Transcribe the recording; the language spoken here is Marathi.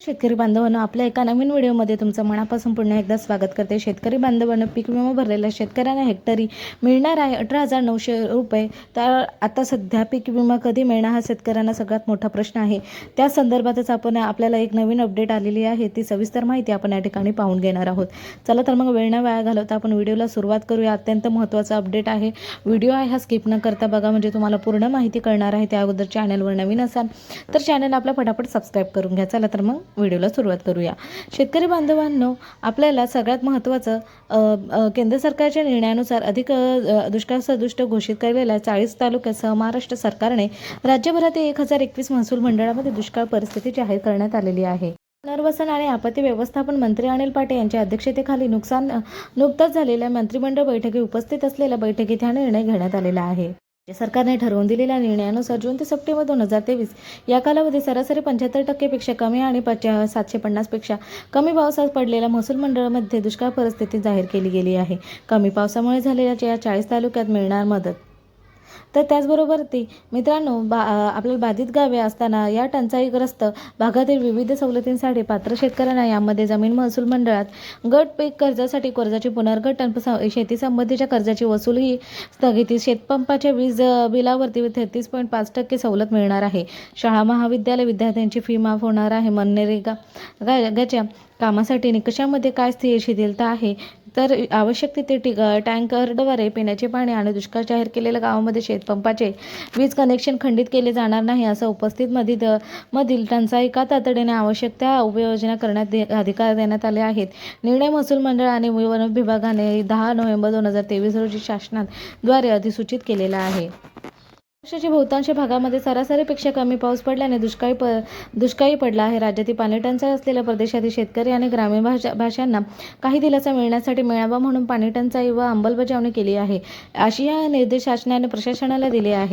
शेतकरी बांधवांनो आपल्या एका नवीन व्हिडिओमध्ये तुमचं मनापासून पुन्हा एकदा स्वागत करते. शेतकरी बांधवांनो पीक विमा भरलेल्या शेतकऱ्यांना हेक्टरी मिळणार आहे अठरा हजार नऊशे रुपये. तर आता सध्या पीक विमा कधी मिळणार हा शेतकऱ्यांना सगळ्यात मोठा प्रश्न आहे. त्या संदर्भातच आपण आपल्याला एक नवीन अपडेट आलेली आहे. ती सविस्तर माहिती आपण या ठिकाणी पाहून घेणार आहोत. चला तर मग वेळ न वाया घालवता आपण व्हिडिओला सुरुवात करूया. अत्यंत महत्त्वाचा अपडेट आहे. व्हिडिओ आहे हा स्किप न करता बघा म्हणजे तुम्हाला पूर्ण माहिती कळणार आहे. त्या अगोदर चॅनलवर नवीन असाल तर चॅनल आपला फटाफट सबस्क्राईब करून घ्या. चला तर मग व्हिडिओला सुरुवात करूया. शेतकरी बांधवांनो आपल्याला सगळ्यात महत्त्वाचं केंद्र सरकारच्या निर्णयानुसार अधिक दुष्काळ सदुष्ट घोषित केलेल्या चाळीस तालुक्यासह महाराष्ट्र सरकारने राज्यभरातील एक हजार एकवीस महसूल मंडळामध्ये दुष्काळ परिस्थिती जाहीर करण्यात आलेली आहे. पुनर्वसन आणि आपत्ती व्यवस्थापन मंत्री अनिल पाटे यांच्या अध्यक्षतेखाली नुकसान नुकताच झालेल्या मंत्रिमंडळ बैठकी उपस्थित असलेल्या बैठकीत हा निर्णय घेण्यात आलेला आहे. राज्य सरकारने ठरवून दिलेल्या निर्णयानुसार जून ते सप्टेंबर दोन हजार तेवीस या कालावधीत सरासरी पंच्याहत्तर टक्केपेक्षा कमी आणि पाच सातशे पन्नासपेक्षा कमी पावसात पडलेल्या महसूल मंडळामध्ये दुष्काळ परिस्थिती जाहीर केली गेली आहे. कमी पावसामुळे झालेल्या या चाळीस तालुक्यात मिळणार मदत तर त्याचबरोबर ती मित्रांनो बा आपल्याला बाधित गावे असताना या टंचाईग्रस्त भागातील विविध सवलतींसाठी पात्र शेतकऱ्यांना यामध्ये जमीन महसूल मंडळात गट पीक कर्जासाठी कर्जाची पुनर्गठन शेती संबंधीच्या कर्जाची वसुली स्थगिती शेतपंपाच्या वीज बिलावरती तेहतीस पॉईंट पाच टक्के सवलत मिळणार आहे. शाळा महाविद्यालय विद्यार्थ्यांची फी माफ होणार आहे. मनरेगा गाच्या कामासाठी निकषामध्ये काय स्थिर शिथिलता आहे? तर आवश्यक तिथे टी टँकरद्वारे पिण्याचे पाणी आणि दुष्काळ जाहीर केलेल्या गावामध्ये शेतपंपाचे वीज कनेक्शन खंडित केले जाणार नाही असं उपस्थित मधील मधील टंचाई का तातडीने आवश्यक त्या उपाययोजना करण्यात दे- अधिकार देण्यात आले आहेत. निर्णय महसूल मंडळ आणि वन विभागाने दहा नोव्हेंबर दोन हजार तेवीस रोजी शासनाद्वारे अधिसूचित केलेला आहे. महाराष्ट्राच्या बहुतांश भागामध्ये सरासरीपेक्षा कमी पाऊस पडल्याने दुष्काळी प दुष्काळी पडला आहे. राज्यातील पाणी टंचाई असलेल्या प्रदेशातील शेतकरी आणि ग्रामीण भाषा भाषांना काही दिलासा मिळण्यासाठी मिळावा म्हणून पाणी टंचाई व अंमलबजावणी केली आहे. अशी या निर्देश शासनाने प्रशासनाला दिले आहे.